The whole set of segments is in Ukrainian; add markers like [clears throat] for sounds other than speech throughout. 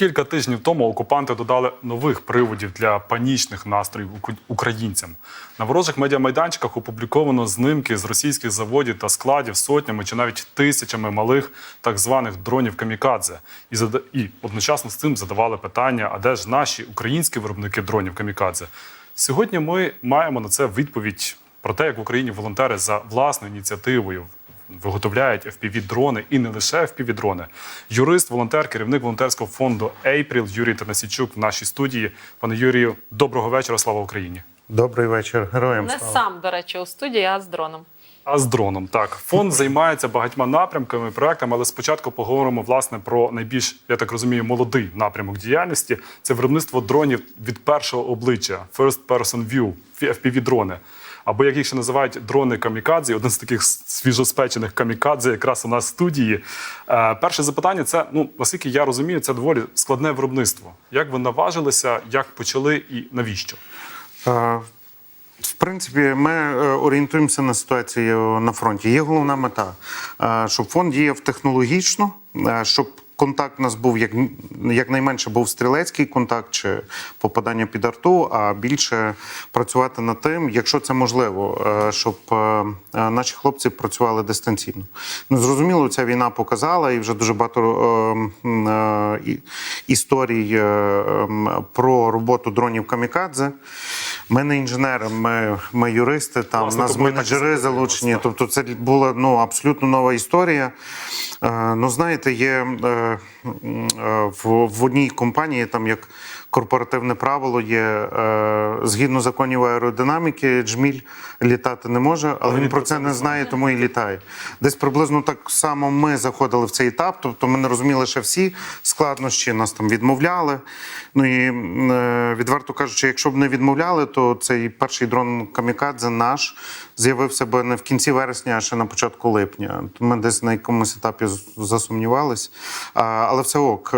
Кілька тижнів тому окупанти додали нових приводів для панічних настроїв українцям. На ворожих медіамайданчиках опубліковано знимки з російських заводів та складів сотнями чи навіть тисячами малих так званих дронів камікадзе. І, і одночасно з цим задавали питання: а де ж наші українські виробники дронів камікадзе? Сьогодні ми маємо на це відповідь про те, як в Україні волонтери за власною ініціативою виготовляють FPV-дрони і не лише FPV-дрони. Юрист, волонтер, керівник волонтерського фонду April Юрій Танасійчук в нашій студії. Пане Юрію, доброго вечора. Слава Україні! Добрий вечір, героям Не слава. сам, до речі, у студії, а з дроном. А з дроном так фонд займається багатьма напрямками проектами, але спочатку поговоримо власне про найбільш, я так розумію, молодий напрямок діяльності. Це виробництво дронів від першого обличчя First Person View, fpv дрони Або як їх ще називають дрони камікадзе, один з таких свіжоспечених камікадзе, якраз у нас в студії. Е, перше запитання це ну наскільки я розумію, це доволі складне виробництво. Як ви наважилися, як почали і навіщо? Е, В принципі, ми е, орієнтуємося на ситуацію на фронті. Є головна мета, е, щоб фонд діяв технологічно, е, щоб контакт у нас був як, якнайменше був стрілецький контакт чи попадання під арту, а більше працювати над тим, якщо це можливо, е, щоб е, е, наші хлопці працювали дистанційно. Ну, зрозуміло, ця війна показала, і вже дуже багато історій про роботу дронів камікадзе. Ми не інженери, ми, ми юристи, там Власне, нас і менеджери залучені. так. Тобто це була ну, абсолютно нова історія. Е, ну, знаєте, є е, е, в, в одній компанії, там як корпоративне правило, є е, згідно законів аеродинаміки, джміль літати не може, але він про це не знає, тому і літає. Десь приблизно так само ми заходили в цей етап, тобто ми не розуміли ще всі складнощі, нас там відмовляли. Ну і е, відверто кажучи, якщо б не відмовляли, то цей перший дрон Камікадзе наш з'явився би не в кінці вересня, а ще на початку липня. Ми десь на якомусь етапі засумнівались. Але все ок.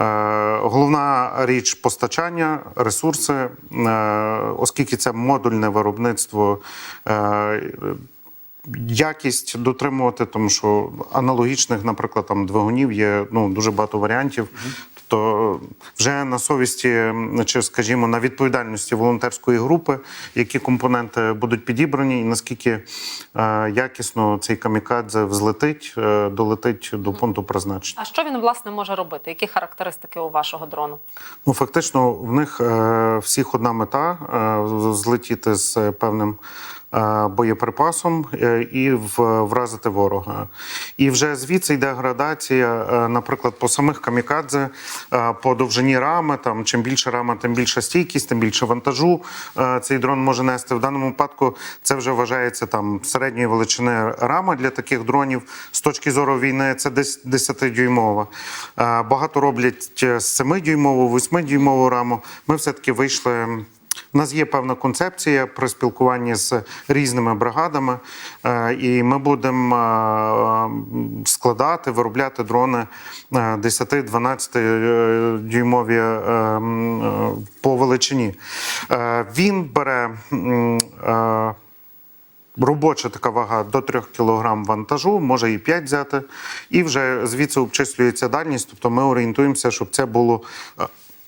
Е, Головна річ постачання, ресурси, е, оскільки це модульне виробництво. е, Якість дотримувати, тому що аналогічних, наприклад, там двигунів є ну дуже багато варіантів. Тобто вже на совісті чи, скажімо, на відповідальності волонтерської групи, які компоненти будуть підібрані, і наскільки е, якісно цей камікадзе взлетить, е, долетить до пункту призначення. А що він власне може робити? Які характеристики у вашого дрону? Ну, фактично, в них е, всіх одна мета е, злетіти з певним боєприпасом е, і вразити ворога. І вже звідси йде градація, е, наприклад, по самих камікадзе, е, по довжині рами. Там чим більше рама, тим більша стійкість, тим більше вантажу е, цей дрон може нести. В даному випадку це вже вважається там середньої величини рама для таких дронів. З точки зору війни це десь 10-дюймова. Е, Багато роблять е, з 7-дюймову, 8-дюймову раму. Ми все-таки вийшли. У нас є певна концепція при спілкуванні з різними бригадами, е, і ми будемо е, складати, виробляти дрони 10-12 дюймові е, е, по величині. Він бере. Робоча така вага до 3 кг вантажу, може і 5 взяти, і вже звідси обчислюється дальність. Тобто ми орієнтуємося, щоб це було.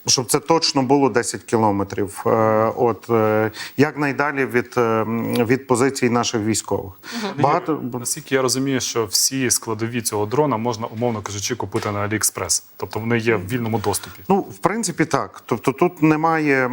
Щоб це точно було 10 кілометрів, Е, от е, якнайдалі від, е, від позицій наших військових. Багато Наскільки я розумію, що всі складові цього дрона можна, умовно кажучи, купити на AliExpress. Тобто вони є в вільному доступі. Ну, в принципі, так. Тобто тут немає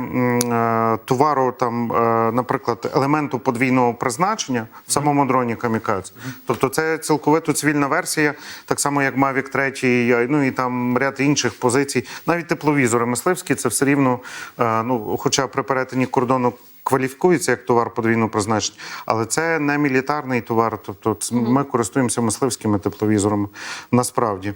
товару, там, наприклад, елементу подвійного призначення в самому дроні Камікадзе. Тобто це цілковито цивільна версія, так само як Mavic 3, ну і там ряд інших позицій. Навіть тепловізори мисливські це все рівно, е, ну, хоча при перетині кордону. Кваліфікується як товар подвійного призначення, але це не мілітарний товар. Тобто ми користуємося мисливськими тепловізорами насправді.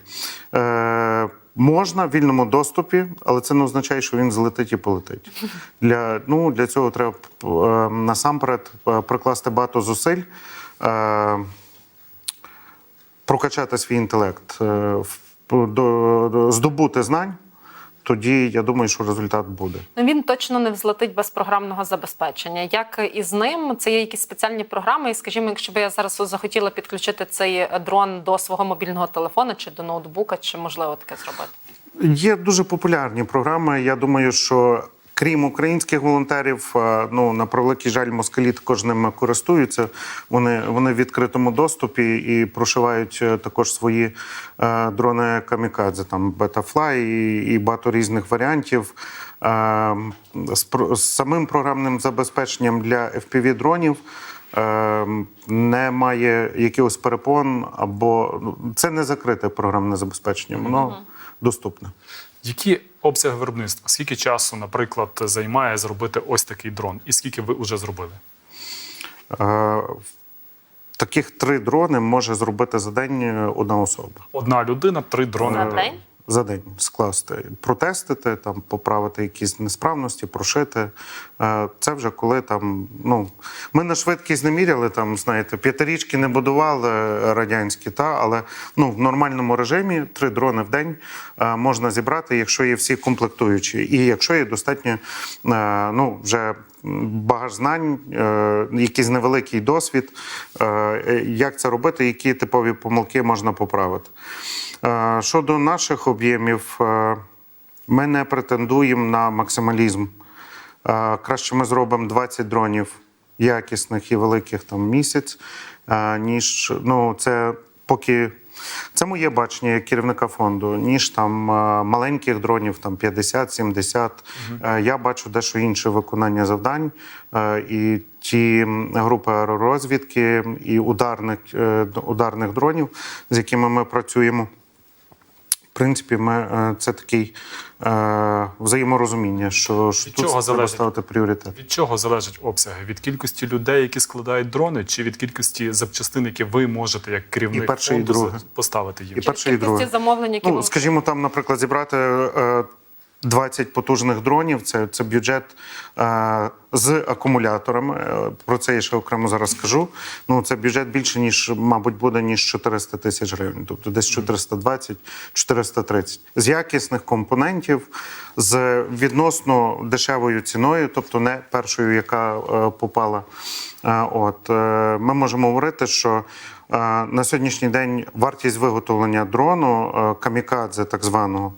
Е, Можна в вільному доступі, але це не означає, що він злетить і полетить. Для, ну, для цього треба е, насамперед е, прикласти багато зусиль, е, прокачати свій інтелект, е, до, до, здобути знань. Тоді я думаю, що результат буде. Ну він точно не взлетить без програмного забезпечення. Як із ним, це є якісь спеціальні програми. І скажімо, якщо б я зараз захотіла підключити цей дрон до свого мобільного телефону чи до ноутбука, чи можливо таке зробити? Є дуже популярні програми. Я думаю, що крім українських волонтерів, е, ну на превеликий жаль, москалі також ними користуються. Вони, вони в відкритому доступі і прошивають е, також свої е, дрони камікадзе, там Betafly і, і багато різних варіантів. Е, з, з самим програмним забезпеченням для FPV дронів. е, Немає якихось перепон, або ну, це не закрите програмне забезпечення, воно доступне. Які обсяги виробництва? Скільки часу, наприклад, займає зробити ось такий дрон? І скільки ви вже зробили? Е, Таких три дрони може зробити за день е, одна особа. Одна людина, три дрони. За день? За день скласти, протестити, там, поправити якісь несправності, прошити. Е, Це вже коли там. Ну, ми на швидкість не міряли, там, знаєте, п'ятирічки не будували радянські, та, але ну, в нормальному режимі три дрони в день е, можна зібрати, якщо є всі комплектуючі. І якщо є достатньо е, ну, вже багаж знань, якийсь невеликий досвід, як це робити, які типові помилки можна поправити. Е, Щодо наших об'ємів, е, ми не претендуємо на максималізм. Е, Краще ми зробимо 20 дронів якісних і великих там місяць, ніж ну, це поки. Це моє бачення як керівника фонду, ніж там маленьких дронів, там 50-70. Е, Я бачу дещо інше виконання завдань. І ті групи аеророзвідки і ударних, ударних дронів, з якими ми працюємо. Принципі, ми е, це такий е, взаєморозуміння, що, що Від тут чого треба залежить? ставити пріоритет. Від чого залежать обсяги? Від кількості людей, які складають дрони, чи від кількості запчастин, які ви можете як керівник І перше, і друге. поставити їм? І перше, і друге. замовлень, які Ну, скажімо, там, наприклад, зібрати е, 20 потужних дронів. Це, це бюджет е, з акумуляторами. Е, Про це я ще окремо зараз скажу. Ну, це бюджет більше ніж, мабуть, буде ніж 400 тисяч гривень, тобто десь 420-430. З якісних компонентів, з відносно дешевою ціною, тобто не першою, яка е, попала. Е, От е, ми можемо говорити, що на сьогоднішній день вартість виготовлення дрону е, камікадзе, так званого,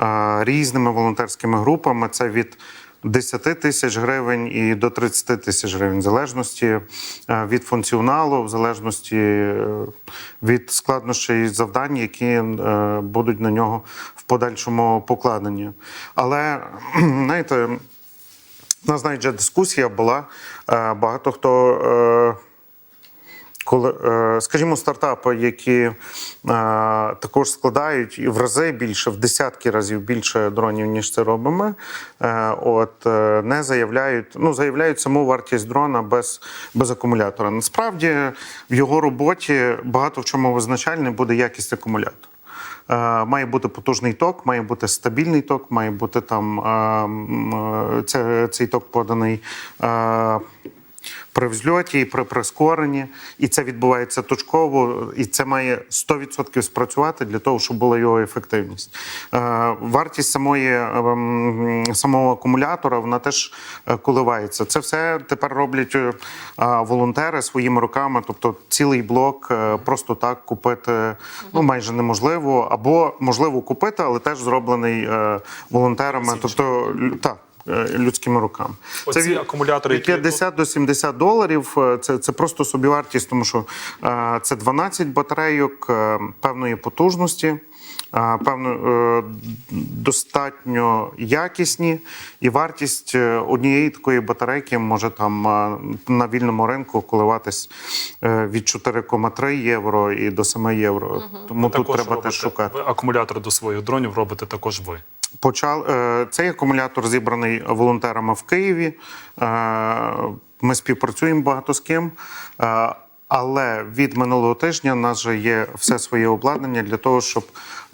е, різними волонтерськими групами це від 10 тисяч гривень і до 30 тисяч гривень, в залежності е, від функціоналу, в залежності від складнощей завдань, які будуть на нього в подальшому покладені. Але [clears throat] знаєте. У нас навіть дискусія була. Багато хто, коли, е, скажімо, стартапи, які е, також складають і в рази більше, в десятки разів більше дронів, ніж це робимо. е, От не заявляють, ну заявляють саму вартість дрона без, без акумулятора. Насправді в його роботі багато в чому визначальним буде якість акумулятора. Має бути потужний ток, має бути стабільний ток, має бути там цей ток поданий. При взльоті і при прискоренні, і це відбувається точково, і це має 100% спрацювати для того, щоб була його ефективність. Е, вартість самої ем, самого акумулятора вона теж е, коливається. Це все тепер роблять е, волонтери своїми руками, тобто цілий блок просто так купити ну майже неможливо, або можливо купити, але теж зроблений волонтерами, тобто так. Е, Людськими руками Оці від- акумулятори, від які- 50 до 70 доларів. е, Це, це просто собівартість, тому що е, це 12 батарейок е, певної потужності, певно достатньо якісні, і вартість однієї такої батарейки може там на вільному ринку коливатись від 4,3 євро і до 7 євро. Тому тут треба теж шукати. Ви акумулятори до своїх дронів робите також ви. Почав е, цей акумулятор зібраний волонтерами в Києві. Е, Ми співпрацюємо багато з ким. Е, Але від минулого тижня у нас вже є все своє обладнання для того, щоб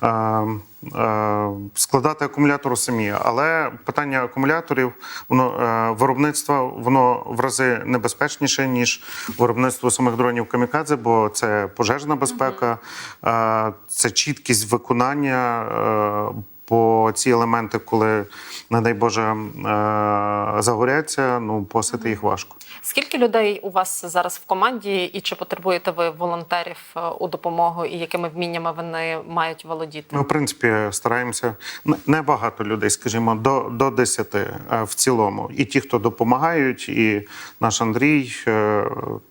е, е, складати акумулятор самі. Але питання акумуляторів, воно е, виробництва, воно в рази небезпечніше ніж виробництво самих дронів камікадзе, бо це пожежна безпека, е, це чіткість виконання. е, по ці елементи, коли, не дай Боже, е, загоряться, ну посити їх важко. Скільки людей у вас зараз в команді, і чи потребуєте ви волонтерів е, у допомогу, і якими вміннями вони мають володіти? Ми, в принципі, стараємося Не- небагато людей, скажімо, до, до 10 е, в цілому. І ті, хто допомагають, і наш Андрій,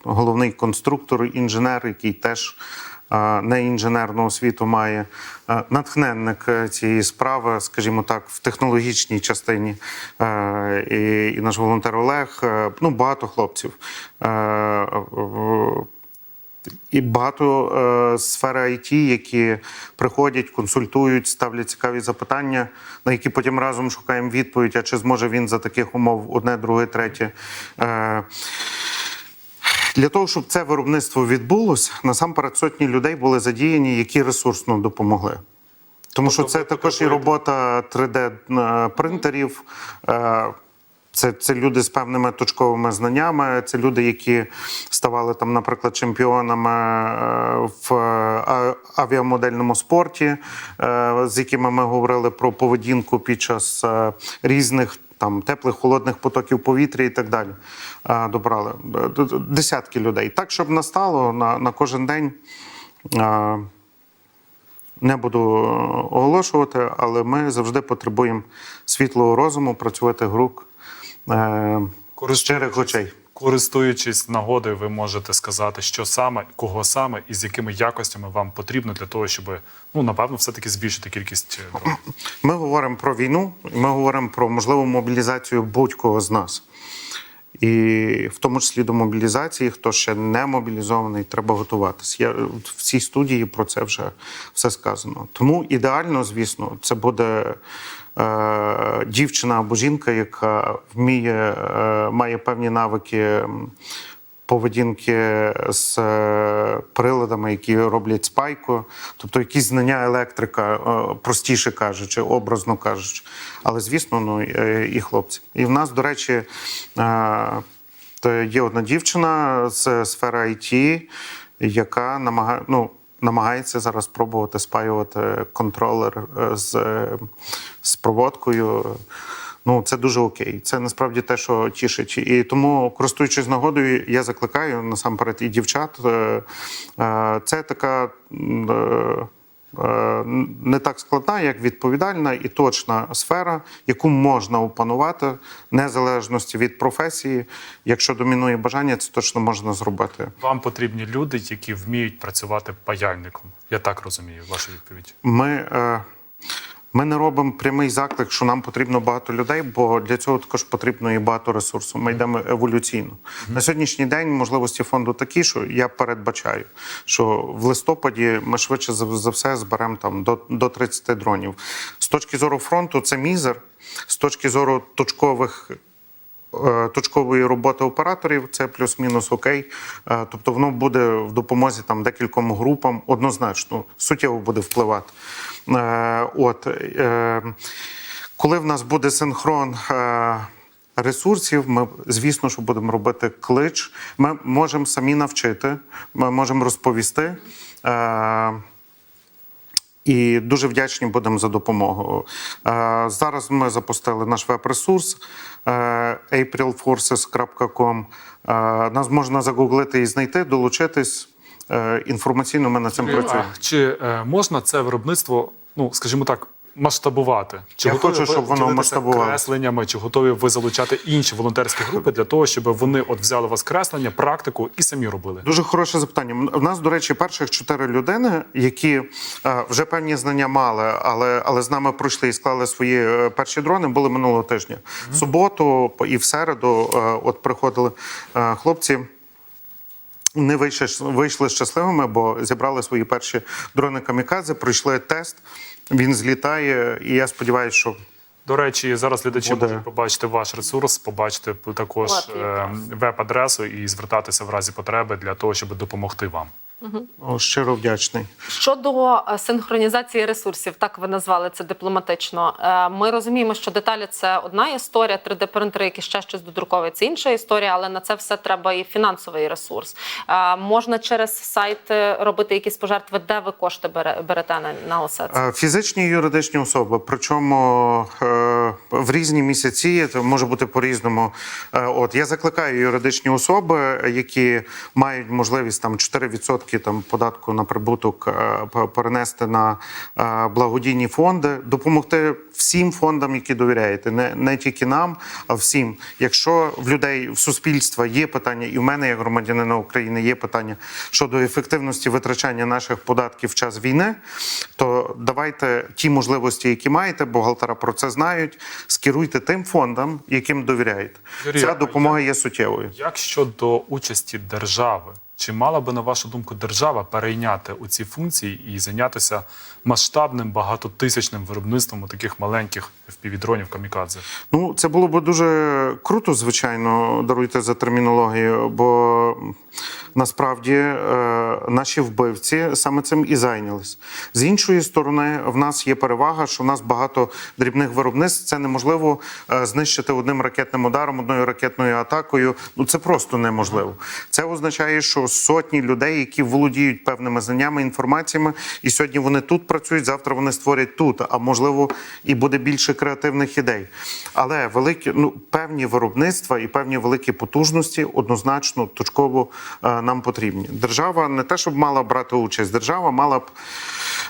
головний конструктор, інженер, який теж не інженерну освіту має, е, натхненник е, цієї справи, скажімо так, в технологічній частині. Е, І, і наш волонтер Олег, ну багато хлопців. І багато е, сфери IT, які приходять, консультують, ставлять цікаві запитання, на які потім разом шукаємо відповідь, а чи зможе він за таких умов одне, друге, третє. Е, для того, щоб це виробництво відбулося, насамперед сотні людей були задіяні, які ресурсно допомогли. Тому що Тобто це також і робота 3D-принтерів. е, Це, це люди з певними точковими знаннями. Це люди, які ставали там, наприклад, чемпіонами е, в авіамодельному спорті, е, з якими ми говорили про поведінку під час е, різних там теплих, холодних потоків повітря і так далі. Е, Добрали Е, десятки людей. Так, щоб настало на, на кожен день. е, не буду оголошувати, але ми завжди потребуємо світлого розуму, працювати рук, е, щирих очей. Користуючись нагодою, ви можете сказати, що саме, кого саме і з якими якостями вам потрібно для того, щоб ну напевно все-таки збільшити кількість е. [clears throat] Ми говоримо про війну, ми говоримо про можливу мобілізацію будь-кого з нас. І в тому числі до мобілізації, хто ще не мобілізований, треба готуватись. Я в цій студії про це вже все сказано. Тому ідеально, звісно, це буде дівчина або жінка, яка вміє, е, має певні навики. Поведінки з е, приладами, які роблять спайку, тобто якісь знання електрика, е, простіше кажучи, образно кажучи. Але звісно, ну е, і хлопці. І в нас, до речі, е, є одна дівчина з сфери IT, яка намагає, ну, намагається зараз спробувати спаювати контролер е, з, е, з проводкою. Ну, це дуже окей. Це насправді те, що тішить. І тому, користуючись нагодою, я закликаю насамперед і дівчат. е, Це така не так складна, як відповідальна і точна сфера, яку можна опанувати незалежності від професії. Якщо домінує бажання, це точно можна зробити. Вам потрібні люди, які вміють працювати паяльником. Я так розумію вашу відповідь. Ми, е, ми не робимо прямий заклик, що нам потрібно багато людей, бо для цього також потрібно і багато ресурсу. Ми йдемо еволюційно. На сьогоднішній день можливості фонду такі, що я передбачаю, що в листопаді ми швидше за, все зберемо там до, до 30 дронів. З точки зору фронту, це мізер. З точки зору точкових точкової роботи операторів це плюс-мінус окей. Е, Тобто воно буде в допомозі там декільком групам однозначно суттєво буде впливати. Е, От е, коли в нас буде синхрон. е, Ресурсів, ми звісно, що будемо робити клич. Ми можемо самі навчити, ми можемо розповісти. І дуже вдячні будемо за допомогу. Е, Зараз ми запустили наш веб-ресурс е, aprilforces.com. Е, Нас можна загуглити і знайти, долучитись. Інформаційно ми над цим працюємо. Чи можна це виробництво, ну скажімо так, масштабувати? Чи Я хочу, щоб воно ділитися масштабувалося. кресленнями, чи готові ви залучати інші волонтерські групи для того, щоб вони от взяли у вас креслення, практику і самі робили? Дуже хороше запитання. У нас, до речі, перших чотири людини, які е, вже певні знання мали, але, але з нами пройшли і склали свої е, перші дрони, були минулого тижня. В суботу і в середу е, от приходили хлопці. Не вийшли, вийшли щасливими, бо зібрали свої перші дрони камікадзе, пройшли тест. Він злітає, і я сподіваюся, що До речі, зараз глядачі Буде. можуть побачити ваш ресурс, побачити також е, веб-адресу і звертатися в разі потреби для того, щоб допомогти вам. О, Щиро вдячний. Щодо е, синхронізації ресурсів, так ви назвали це дипломатично. е, Ми розуміємо, що деталі це одна історія, 3D-принтери, які ще щось додруковують, це інша історія, але на це все треба і фінансовий ресурс. Е, Можна через сайт робити якісь пожертви, де ви кошти берете на, усе це? Фізичні і юридичні особи, причому в різні місяці це може бути по-різному. От я закликаю юридичні особи, які мають можливість там 4% там податку на прибуток е, перенести на е, благодійні фонди, допомогти всім фондам, які довіряєте, не, не тільки нам, а всім. Якщо в людей в суспільства є питання, і в мене, як громадянина України, є питання щодо ефективності витрачання наших податків в час війни, то давайте ті можливості, які маєте, бухгалтера про це знають, скеруйте тим фондам, яким довіряєте. Ця допомога є суттєвою. Як щодо участі держави? Чи мала би, на вашу думку, держава перейняти у ці функції і зайнятися масштабним багатотисячним виробництвом у таких маленьких впівдронів камікадзе? Ну, це було б дуже круто, звичайно, даруйте за термінологію, бо насправді е, наші вбивці саме цим і зайнялись. З іншої сторони, в нас є перевага, що в нас багато дрібних виробництв. Це неможливо е, знищити одним ракетним ударом, одною ракетною атакою. Ну це просто неможливо. Це означає, що сотні людей, які володіють певними знаннями, інформаціями, і сьогодні вони тут працюють, завтра вони створять тут. А можливо, і буде більше креативних ідей. Але великі, ну певні виробництва і певні великі потужності однозначно точково е, нам потрібні. Держава не те, щоб мала брати участь, держава мала б.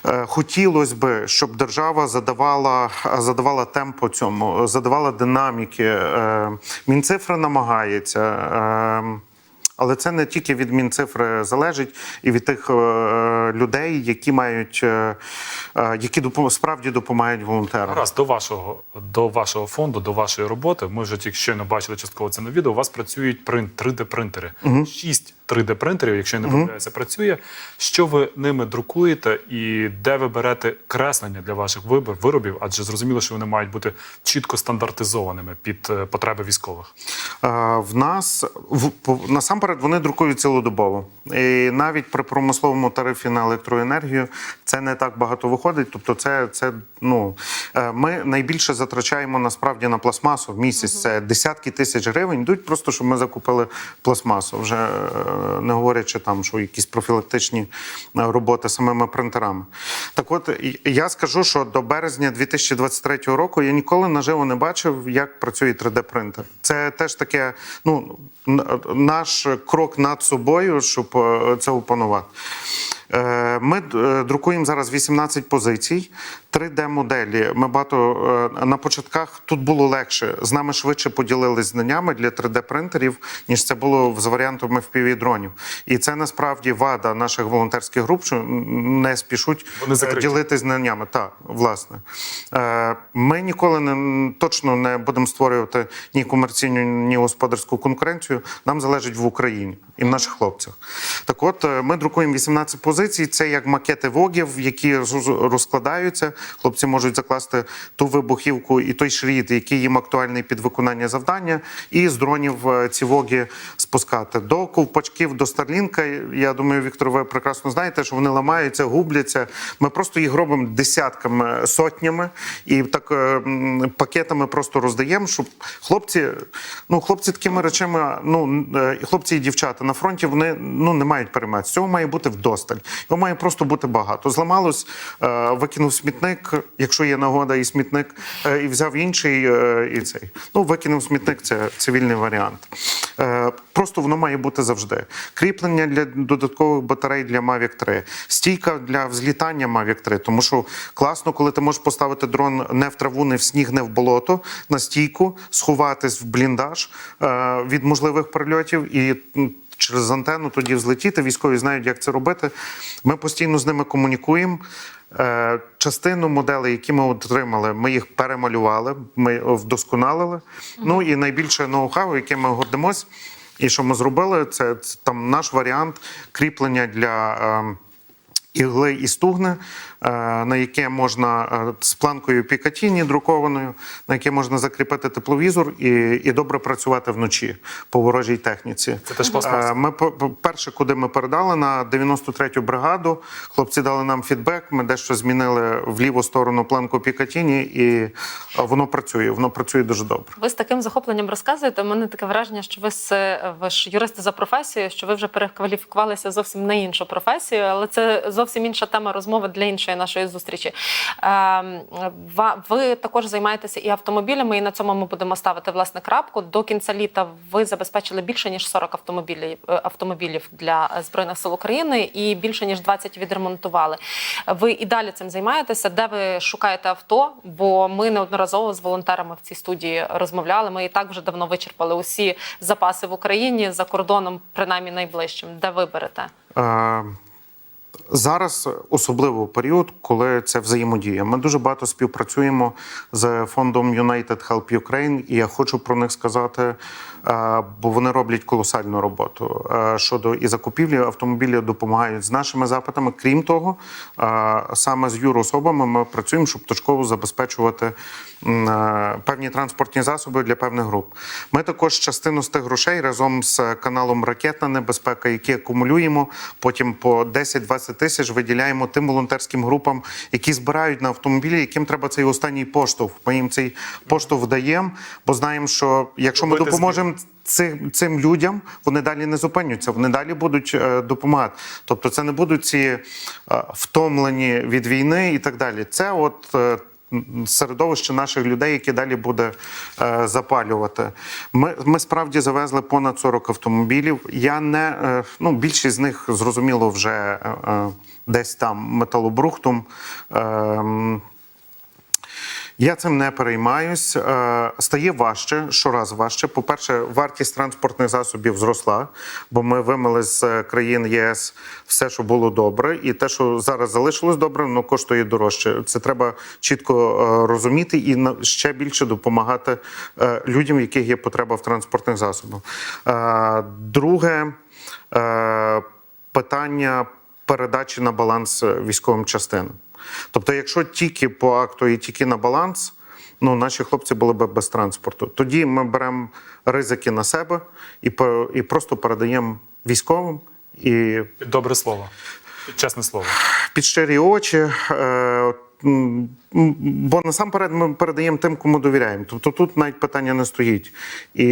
Е, Хотілося б, щоб держава задавала, задавала темпо цьому, задавала динаміки. Е, Мінцифра намагається. Е, Але це не тільки від Мінцифри залежить, і від тих е, людей, які мають е, е, які справді допомагають волонтерам. Раз до вашого до вашого фонду, до вашої роботи. Ми вже тільки щойно бачили частково це на відео. У вас працюють принт 3D принтери. Шість 3D принтерів, якщо я не помиляюся, працює. Що ви ними друкуєте, і де ви берете креслення для ваших вибор виробів? Адже зрозуміло, що вони мають бути чітко стандартизованими під е, потреби військових. Е, В нас в по- насамперед вони друкують цілодобово. І навіть при промисловому тарифі на електроенергію це не так багато виходить. Тобто, це, це ну е, ми найбільше затрачаємо насправді на пластмасу в місяць. Це десятки тисяч гривень. Йдуть просто, щоб ми закупили пластмасу. Вже е, не говорячи там, що якісь профілактичні е, роботи самими принтерами. Так, от я скажу, що до березня 2023 року я ніколи наживо не бачив, як працює 3D-принтер. Це теж таке, ну наш крок над собою, щоб е, це опанувати. Е, Ми друкуємо зараз 18 позицій, 3D-моделі. Ми багато е, на початках тут було легше. З нами швидше поділились знаннями для 3D-принтерів, ніж це було з варіантами FPV-дронів. І це насправді вада наших волонтерських груп, що не спішуть ділитись знаннями. Так, власне. Е, Ми ніколи не точно не будемо створювати ні комерційну, ні господарську конкуренцію. Нам залежить в Україні і в наших хлопцях. Так от, е, ми друкуємо 18 позицій. Це як макети вогів, які роз- розкладаються. Хлопці можуть закласти ту вибухівку і той шрід, який їм актуальний під виконання завдання, і з дронів е, ці воги спускати. До ковпачків, до Старлінка. Я думаю, Віктор, ви прекрасно знаєте, що вони ламаються, губляться. Ми просто їх робимо десятками, сотнями і так е, пакетами просто роздаємо, щоб хлопці, ну хлопці такими речами, ну е, хлопці і дівчата на фронті вони ну не мають перейматися. Цього має бути вдосталь. Його має просто бути багато. Зламалось, е, викинув смітник, якщо є нагода, і смітник, е, і взяв інший е, і цей. Ну викинув смітник, це цивільний варіант. Е, Просто воно має бути завжди. Кріплення для додаткових батарей для Mavic 3, стійка для взлітання Mavic 3, тому що класно, коли ти можеш поставити дрон не в траву, не в сніг, не в болото, на стійку, сховатись в бліндаж від можливих прильотів і. Через антенну тоді взлетіти, військові знають, як це робити. Ми постійно з ними комунікуємо. Е, Частину моделей, які ми отримали, ми їх перемалювали, ми вдосконалили. Ну і найбільше ноу-хау, яке ми гордимось, і що ми зробили, це, це там наш варіант кріплення для. Е, Ігли і стугни на яке можна е, з планкою Пікатіні друкованою, на яке можна закріпити тепловізор і, і добре працювати вночі по ворожій техніці. Це теж. Е, Ми по- по- перше, куди ми передали на 93-ю бригаду. Хлопці дали нам фідбек. Ми дещо змінили в ліву сторону планку Пікатіні, і е, воно працює. Воно працює дуже добре. Ви з таким захопленням розказуєте. У мене таке враження, що ви з ви ж юристи за професією, що ви вже перекваліфікувалися зовсім на іншу професію, але це зовсім інша тема розмови для іншої нашої зустрічі. Ем, Ви також займаєтеся і автомобілями, і на цьому ми будемо ставити власне крапку. До кінця літа ви забезпечили більше ніж 40 автомобілів е, автомобілів для збройних сил України і більше ніж 20 відремонтували. Ви і далі цим займаєтеся. Де ви шукаєте авто? Бо ми неодноразово з волонтерами в цій студії розмовляли. Ми і так вже давно вичерпали усі запаси в Україні за кордоном, принаймні найближчим. Де ви берете? Зараз особливо період, коли це взаємодія. Ми дуже багато співпрацюємо з фондом United Help Ukraine, і я хочу про них сказати, е, бо вони роблять колосальну роботу Е, щодо і закупівлі автомобілів допомагають з нашими запитами. Крім того, е, саме з юрособами ми працюємо, щоб точково забезпечувати певні транспортні засоби для певних груп. Ми також частину з тих грошей разом з каналом Ракетна небезпека, які акумулюємо, потім по 10-20 тисяч виділяємо тим волонтерським групам, які збирають на автомобілі, яким треба цей останній поштовх. Ми їм цей поштовх даємо, бо знаємо, що якщо ми допоможемо цим, цим людям, вони далі не зупиняться, вони далі будуть е, допомагати. Тобто, це не будуть ці е, втомлені від війни і так далі. Це от. е, Середовище наших людей, які далі буде е, запалювати. Ми, ми справді завезли понад 40 автомобілів. Я не е, ну більшість з них зрозуміло вже е, е, десь там металобрухтом. Е, я цим не переймаюсь. Е, Стає важче, щораз важче. По-перше, вартість транспортних засобів зросла, бо ми вимили з країн ЄС все, що було добре, і те, що зараз залишилось добре, воно коштує дорожче. Це треба чітко е, розуміти і на- ще більше допомагати е, людям, яких є потреба в транспортних засобах. Е, Друге е, питання передачі на баланс е, військовим частинам. Тобто, якщо тільки по акту і тільки на баланс, ну наші хлопці були б без транспорту. Тоді ми беремо ризики на себе і, по- і просто передаємо військовим і добре слово. Чесне слово. під щирі очі. Бо насамперед ми передаємо тим, кому довіряємо. Тобто тут навіть питання не стоїть. І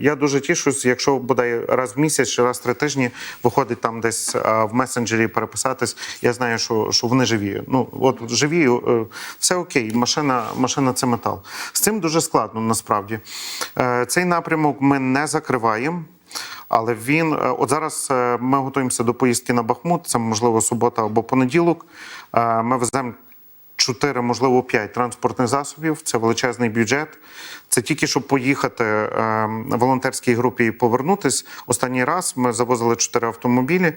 я дуже тішусь, якщо бодай раз в місяць чи раз в три тижні виходить там десь в месенджері переписатись. Я знаю, що, що вони живі. Ну от живі, е, все окей. Машина, машина це метал. З цим дуже складно насправді. Е, Цей напрямок ми не закриваємо. Але він е, от зараз ми готуємося до поїздки на Бахмут. Це можливо субота або понеділок. Ми веземо 4, можливо, 5 транспортних засобів. Це величезний бюджет. Це тільки щоб поїхати е, волонтерській групі і повернутись. Останній раз ми завозили 4 автомобілі.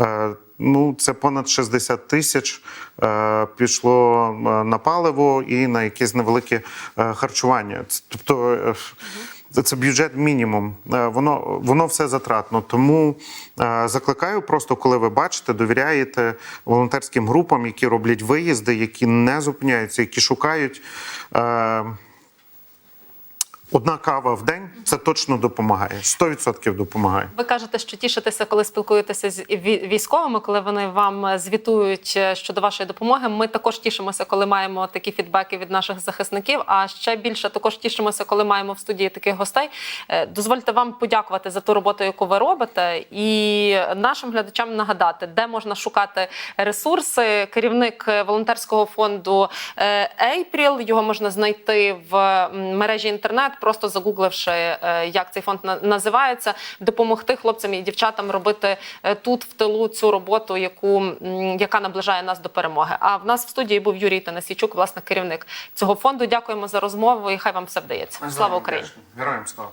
Е, Ну, це понад 60 тисяч е, пішло е, на паливо і на якесь невелике е, харчування. Тобто е, це- бюджет мінімум. Е, Воно воно все затратно. Тому е, закликаю, просто коли ви бачите, довіряєте волонтерським групам, які роблять виїзди, які не зупиняються, які шукають. Одна кава в день це точно допомагає. 100% допомагає. Ви кажете, що тішитеся, коли спілкуєтеся з ві- військовими, коли вони вам е, звітують е, щодо вашої допомоги. Ми також тішимося, коли маємо такі фідбеки від наших захисників. А ще більше також тішимося, коли маємо в студії таких гостей. Е, Дозвольте вам подякувати за ту роботу, яку ви робите, і нашим глядачам нагадати, де можна шукати ресурси. Керівник волонтерського фонду Ейпріл його можна знайти в мережі інтернет, просто загугливши, е, як цей фонд називається, допомогти хлопцям і дівчатам робити е, тут в тилу цю роботу, яку яка наближає нас до перемоги. А в нас в студії був Юрій Танасійчук, власне, керівник цього фонду. Дякуємо за розмову і хай вам все вдається. Слава Україні! Героям слава!